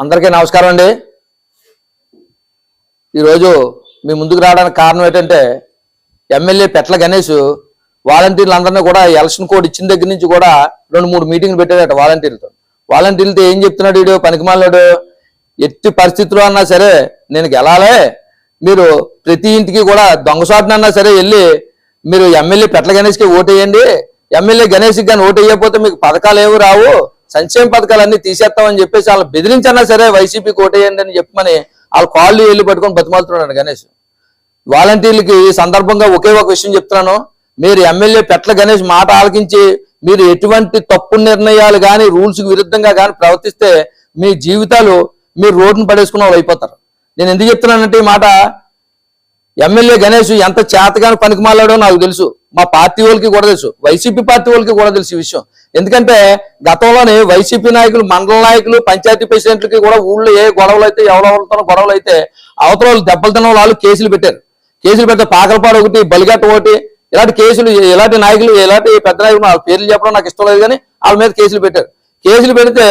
అందరికీ నమస్కారం అండి. ఈరోజు మీ ముందుకు రావడానికి కారణం ఏంటంటే ఎమ్మెల్యే పెట్ల గణేష్ వాలంటీర్లు అందరినీ కూడా ఎలక్షన్ కోడ్ ఇచ్చిన దగ్గర నుంచి కూడా రెండు మూడు మీటింగ్లు పెట్టాడట వాలంటీర్లతో. వాలంటీర్లతో ఏం చెప్తున్నాడు వీడు? పనికిమాలాడు ఎట్టి పరిస్థితుల్లో అన్నా సరే నేను గెలాలే. మీరు ప్రతి ఇంటికి కూడా దొంగసాటునన్నా సరే వెళ్ళి మీరు ఎమ్మెల్యే పెట్ల గణేష్కి ఓటేయండి. ఎమ్మెల్యే గణేష్కి కానీ ఓటు వేయకపోతే మీకు పథకాలు ఏమి రావు. సంక్షేమ పథకాలన్నీ తీసేస్తామని చెప్పేసి వాళ్ళు బెదిరించన్నా సరే వైసీపీ కోటేయండి అని చెప్పమని వాళ్ళు కాళ్ళు వెళ్ళి పట్టుకొని బతిమాలుతున్నాడు గణేష్. వాలంటీర్లకి ఈ సందర్భంగా ఒకే ఒక విషయం చెప్తున్నాను. మీరు ఎమ్మెల్యే పెట్ల గణేష్ మాట ఆలకించి మీరు ఎటువంటి తప్పు నిర్ణయాలు కానీ రూల్స్కి విరుద్ధంగా కానీ ప్రవర్తిస్తే మీ జీవితాలు మీరు రోడ్డును పడేసుకున్న వాళ్ళు అయిపోతారు. నేను ఎందుకు చెప్తున్నానంటే ఈ మాట ఎమ్మెల్యే గణేష్ ఎంత చేతగాని పనికిమాలాడో నాకు తెలుసు. మా పార్టీ వాళ్ళకి కూడా తెలుసు. వైసీపీ పార్టీ వాళ్ళకి కూడా తెలుసు ఈ విషయం. ఎందుకంటే గతంలోనే వైసీపీ నాయకులు మండల నాయకులు పంచాయతీ ప్రెసిడెంట్లకి కూడా ఊళ్ళో ఏ గొడవలు అయితే ఎవరెవరితో గొడవలు అయితే అవతల దెబ్బలు తిన్న వాళ్ళు కేసులు పెట్టారు. కేసులు పెడితే పాకలపాడు ఒకటి బలిగట్ట ఒకటి ఇలాంటి కేసులు ఇలాంటి నాయకులు ఇలాంటి పెద్ద నాయకులు వాళ్ళ పేర్లు చెప్పడం నాకు ఇష్టం లేదు కానీ వాళ్ళ మీద కేసులు పెట్టారు. కేసులు పెడితే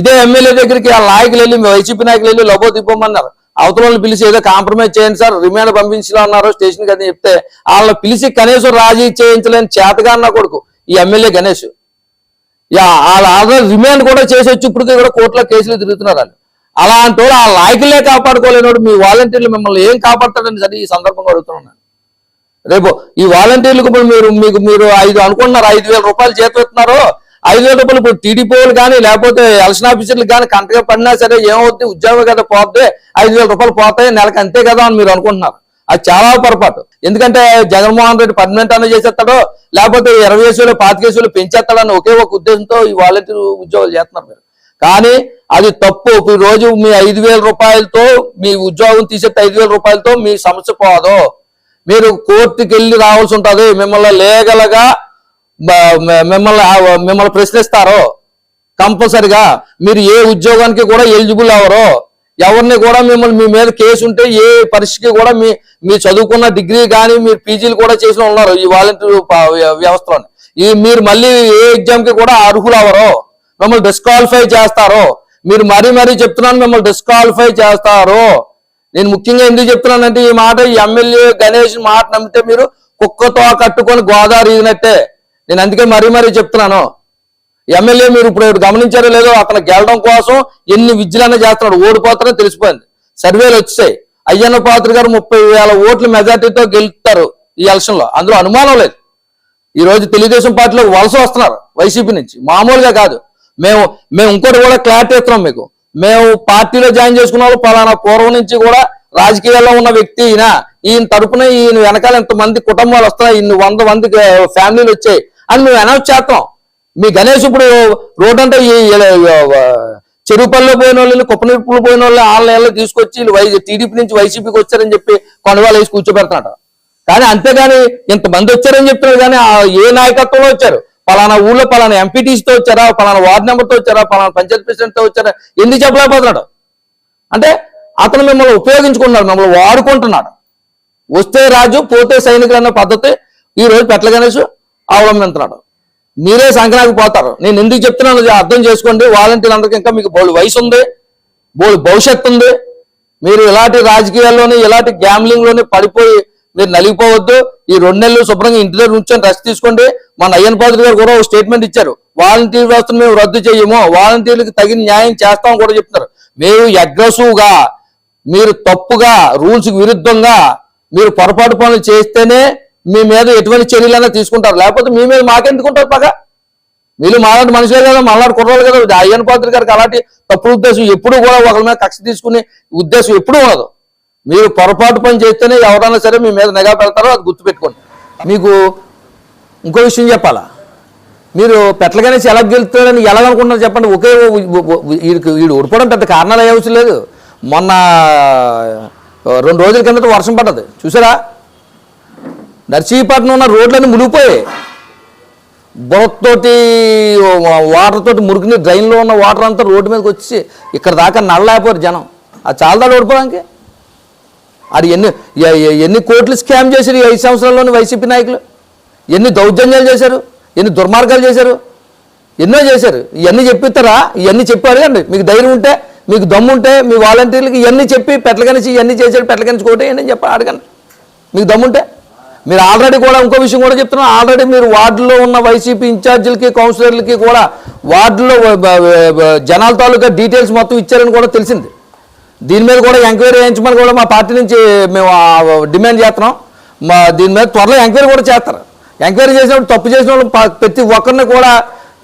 ఇదే ఎమ్మెల్యే దగ్గరికి ఆ నాయకులు వెళ్ళి వైసీపీ నాయకులు వెళ్ళి లబో తిప్పమన్నారు. అవతల పిలిచి ఏదో కాంప్రమైజ్ చేయండి సార్ రిమాండ్ పంపించలా అన్నారు స్టేషన్ అని చెప్తే వాళ్ళని పిలిచి కనీసం రాజీ చేయించలేని చేతగా అన్న కొడుకు ఈ ఎమ్మెల్యే గణేష్. ఆల్రెడీ రిమాండ్ కూడా చేసి వచ్చి ఇప్పటికీ కూడా కోర్టులో కేసులు తిరుగుతున్నారు వాళ్ళు అలాంటి ఆ లాయకులే కాపాడుకోలేనోడు మీ వాలంటీర్లు మిమ్మల్ని ఏం కాపాడతాడని సరే ఈ సందర్భంగా అడుగుతున్నాను రేపు ఈ వాలంటీర్లకు ఇప్పుడు మీరు మీకు మీరు ఐదు అనుకుంటున్నారు ఐదు వేల రూపాయలు చేతున్నారు ఐదు వేల రూపాయలు ఇప్పుడు టీడీపీ కానీ లేకపోతే ఎలక్షన్ ఆఫీసర్లు కానీ కంటగా పడినా సరే ఏమవుతుంది ఉద్యోగం కదా పోతే ఐదు వేల రూపాయలు పోతాయి నెలకి అంతే కదా అని మీరు అనుకుంటున్నారు. అది చాలా పొరపాటు. ఎందుకంటే జగన్మోహన్ రెడ్డి పర్మనెంట్ అన్న చేసేస్తాడో లేకపోతే ఇరవై వేసులో పాత కేసులు పెంచేస్తాడని ఒకే ఒక ఉద్దేశంతో ఈ వాలంటీర్ ఉద్యోగాలు చేస్తున్నారు మీరు. కానీ అది తప్పు. ఈ రోజు మీ ఐదు వేల రూపాయలతో మీ ఉద్యోగం తీసేస్తే ఐదు వేల రూపాయలతో మీ సమస్య పోదు. మీరు కోర్టుకి వెళ్ళి రావాల్సి ఉంటుంది. మిమ్మల్ని లీగల్గా మిమ్మల్ని మిమ్మల్ని ప్రశ్నిస్తారు. కంపల్సరిగా మీరు ఏ ఉద్యోగానికి కూడా ఎలిజిబుల్ అవరో ఎవరిని కూడా మిమ్మల్ని మీ మీద కేసు ఉంటే ఏ పరిస్థితికి కూడా మీ మీ చదువుకున్న డిగ్రీ కానీ మీరు పీజీలు కూడా చేసిన ఉన్నారు ఈ వాలంటీర్ వ్యవస్థలో ఈ మీరు మళ్ళీ ఏ ఎగ్జామ్కి కూడా అర్హులు అవరో మిమ్మల్ని డిస్క్వాలిఫై చేస్తారో మీరు మరీ మరీ చెప్తున్నాను మిమ్మల్ని డిస్క్వాలిఫై చేస్తారు నేను ముఖ్యంగా ఎందుకు చెప్తున్నానంటే ఈ మాట ఈ ఎమ్మెల్యే గణేష్ మాట నమ్మితే మీరు కుక్కతో కట్టుకొని గోదావరి ఈదినట్టే. నేను అందుకే మరీ మరీ చెప్తున్నాను. ఎమ్మెల్యే మీరు ఇప్పుడు ఇప్పుడు గమనించారో లేదో అక్కడ గెలడం కోసం ఎన్ని విద్యలన్నా చేస్తున్నాడు? ఓడిపోతారో తెలిసిపోయింది. సర్వేలు వచ్చాయి. అయ్యన్న పాత్ర గారు ముప్పై వేల ఓట్ల మెజార్టీతో గెలుస్తారు ఈ ఎలక్షన్లో. అందులో అనుమానం లేదు. ఈ రోజు తెలుగుదేశం పార్టీలో వలస వస్తున్నారు వైసీపీ నుంచి. మామూలుగా కాదు. మేము మేము ఇంకోటి కూడా క్లారిటీ ఇస్తున్నాం మీకు. మేము పార్టీలో జాయిన్ చేసుకున్న వాళ్ళు పలానా పూర్వం నుంచి కూడా రాజకీయాల్లో ఉన్న వ్యక్తి ఈయన. ఈయన తరపున ఈయన వెనకాల ఇంతమంది కుటుంబాలు వస్తున్నాయి? ఇన్ని వంద మంది ఫ్యామిలీలు వచ్చాయి అని మేము అనౌన్స్ చేస్తాం మీ గణేష్ ఇప్పుడు రోడ్ అంటే ఈ పనిలో పోయిన వాళ్ళు కుప్పనిప్పులు పోయిన వాళ్ళు ఆన్లైన్లో తీసుకొచ్చి వై టీడీపీ నుంచి వైసీపీకి వచ్చారని చెప్పి కొనవాళ్ళు వేసి కూర్చోబెడుతున్నాడు కానీ అంతేగాని ఇంతమంది వచ్చారని చెప్తున్నారు కానీ ఆ ఏ నాయకత్వంలో వచ్చారు? పలానా ఊళ్ళో పలానా ఎంపీటీసీతో వచ్చారా? పలానా వార్డు నెంబర్తో వచ్చారా? పలానా పంచాయత్ ప్రెసిడెంట్తో వచ్చారా? ఎందుకు చెప్పలేకపోతున్నాడు? అంటే అతను మిమ్మల్ని ఉపయోగించుకుంటున్నాడు మిమ్మల్ని వాడుకుంటున్నాడు. వస్తే రాజు పోతే సైనికులు అన్న పద్ధతి ఈ రోజు పెట్ల గణేష్ అవలంబిస్తున్నాడు మీరే సంక్రాంతికి పోతారు. నేను ఎందుకు చెప్తున్నాను అర్థం చేసుకోండి. వాలంటీర్ అందరికీ ఇంకా మీకు బోళ్ళు వయసు ఉంది బోళ్ళు భవిష్యత్తు ఉంది. మీరు ఇలాంటి రాజకీయాల్లోని ఇలాంటి గ్యాంబ్లింగ్లోని పడిపోయి మీరు నలిగిపోవద్దు. ఈ రెండు నెలలు శుభ్రంగా ఇంటి దగ్గర ఉంచొని రెస్ట్ తీసుకోండి. మన అయ్యన్ పాత్రి గారు కూడా ఒక స్టేట్మెంట్ ఇచ్చారు. వాలంటీర్ వ్యవస్థను మేము రద్దు చేయము. వాలంటీర్లకు తగిన న్యాయం చేస్తామని కూడా చెప్తున్నారు. మీరు అగ్రెసివ్గా మీరు తప్పుగా రూల్స్కి విరుద్ధంగా మీరు పొరపాటు పనులు చేస్తేనే మీ మీద ఎటువంటి చర్యలైనా తీసుకుంటారు. లేకపోతే మీ మీద మాకెందుకుంటారు పగ? వీళ్ళు మాలాంటి మనుషులే కదా మాలాంటి కుర్రాలు కదా. అయ్యన్ పాత్రి గారికి అలాంటి తప్పుడు ఉద్దేశం ఎప్పుడు కూడా ఒకరి మీద కక్ష తీసుకునే ఉద్దేశం ఎప్పుడూ ఉండదు. మీరు పొరపాటు పని చేస్తేనే ఎవరైనా సరే మీ మీద నిఘా పెడతారో అది గుర్తుపెట్టుకోండి. మీకు ఇంకో విషయం చెప్పాలా? మీరు పెట్లగానే ఎలా గెలుస్తాడని ఎలా అనుకుంటున్నారు చెప్పండి. ఒకే వీడికి వీడు ఓడిపోవడం పెద్ద కారణాలు ఏ అవసరం లేదు. మొన్న రెండు రోజుల కిందట వర్షం పడ్డది. చూసారా? నర్సీపట్నం ఉన్న రోడ్లన్నీ మునిగిపోయాయి. బురతతోటి వాటర్ తోటి మురికిని డ్రైన్లో ఉన్న వాటర్ అంతా రోడ్డు మీదకి వచ్చి ఇక్కడ దాకా నడలేకపోయారు జనం. అది చాలా ఓడిపోవడానికి. అది ఎన్ని ఎన్ని కోట్లు స్కామ్ చేశారు ఈ ఐదు సంవత్సరాల్లోని వైసీపీ నాయకులు? ఎన్ని దౌర్జన్యాలు చేశారు? ఎన్ని దుర్మార్గాలు చేశారు? ఎన్నో చేశారు. ఇవన్నీ చెప్పిస్తారా? ఇవన్నీ చెప్పి అడగండి. మీకు ధైర్యం ఉంటే మీకు దమ్ముంటే మీ వాలంటీర్లకి ఇవన్నీ చెప్పి పెట్టలకనిచ్చి ఇవన్నీ చేశారు పెట్టలకనిచ్చి కోటే అని చెప్పి అడగండి. మీకు దమ్ముంటే మీరు ఆల్రెడీ కూడా ఇంకో విషయం కూడా చెప్తున్నాను ఆల్రెడీ మీరు వార్డులో ఉన్న వైసీపీ ఇన్ఛార్జీలకి కౌన్సిలర్లకి కూడా వార్డులో జనాల తాలూకా డీటెయిల్స్ మొత్తం ఇచ్చారని కూడా తెలిసింది. దీని మీద కూడా ఎంక్వైరీ చేయించమని కూడా మా పార్టీ నుంచి మేము డిమాండ్ చేస్తున్నాం. మా దీని మీద త్వరలో ఎంక్వైరీ కూడా చేస్తారు. ఎంక్వైరీ చేసినప్పుడు తప్పు చేసిన వాళ్ళు ప్రతి ఒక్కరిని కూడా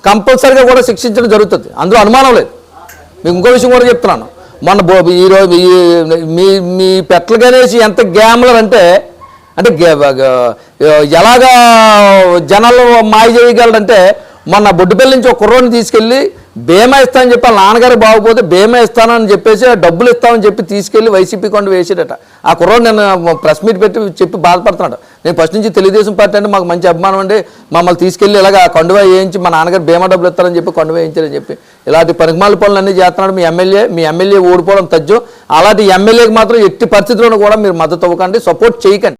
కంపల్సరీగా కూడా శిక్షించడం జరుగుతుంది. అందులో అనుమానం లేదు. మీకు ఇంకో విషయం కూడా చెప్తున్నాను. మొన్న ఈరోజు మీ మీ పెట్ల గణేష్ ఎంత గ్యామ్లర్ అంటే అంటే ఎలాగా జనాలు మాయ చేయగలడంటే మొన్న బొడ్డుపల్లి నుంచి ఒక కుర్రోని తీసుకెళ్ళి బీమా ఇస్తానని చెప్పి వాళ్ళ నాన్నగారు బాగుపోతే బీమా ఇస్తానని చెప్పేసి డబ్బులు ఇస్తామని చెప్పి తీసుకెళ్ళి వైసీపీ కొండ వేసాడట. ఆ కుర్రోడు నేను ప్రెస్ మీట్ పెట్టి చెప్పి బాధపడుతున్నాడు. నేను ఫస్ట్ నుంచి తెలుగుదేశం పార్టీ అంటే మాకు మంచి అభిమానం అండి. మమ్మల్ని తీసుకెళ్ళి ఇలాగ కొండవా వేయించి మా నాన్నగారు బీమా డబ్బులు ఇస్తారని చెప్పి కొండవా వేయించారని చెప్పి. ఇలాంటి పనికిమాల పనులు అన్నీ చేస్తున్నాడు. మీ ఎమ్మెల్యే మీ ఎమ్మెల్యే ఓడిపోవడం తజ్జు. అలాంటి ఎమ్మెల్యేకి మాత్రం ఎట్టి పరిస్థితుల్లోనూ కూడా మీరు మద్దతు ఇవ్వకండి. సపోర్ట్ చేయకండి.